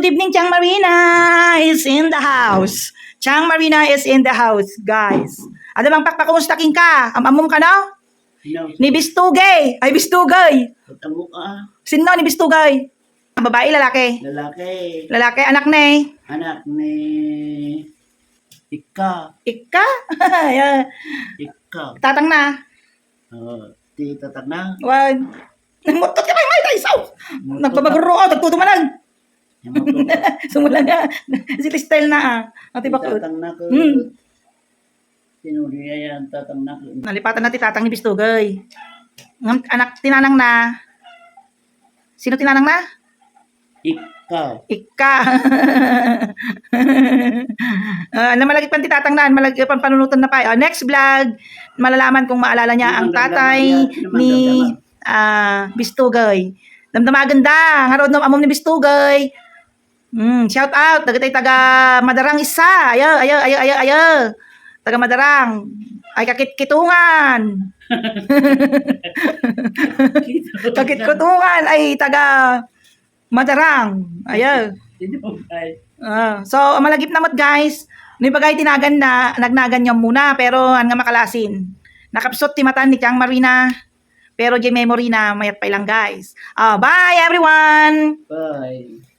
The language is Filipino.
good evening, Chang Marina is in the house. Chang Marina is in the house, guys. Ano bang pakpakumustaking ka? Amamum ka na? No, Ni Bistugay. Ay, Bistugay. tamo ka. Sino ni Bistugay? Babae, lalaki. Lalaki. Lalaki, anak na eh. Anak ni Ika. Ika? Ayan. Ika. Tatang na. Oh, ti tatak na. Wag. Mutot ka pa, may taisaw. Nagpabaguro ako, nagtutumalag. Sumula na. Si Listel na ah. Ati bakit? tatang na ko. Hmm. Sinuriya yan, tatang na ko. Nalipatan natin tatang ni Bistugay. Ng anak, tinanang na. Sino tinanang na? Ika. Ika. uh, na malagi pang titatangnan, malagi pang panunutan na pa. Oh, next vlog, malalaman kung maalala niya ang tatay ni ah Bistugay. Damdamagan da, nga ron amom ni Bistugay. Mm, shout out, taga tay taga Madarang isa. Ayo, ayo, ayo, ayo, ayo. Taga Madarang. Ay kakit-kitungan. Kakit-kitungan ay taga Madarang. Ayo. Ah, so, malagip namot guys. Ni bagay tinagan na, nagnagan niya muna, pero ang nga makalasin. Nakapsot ti matan ni Chang Marina. Pero di memory na mayat pa ilang guys. Ah, bye everyone! Bye.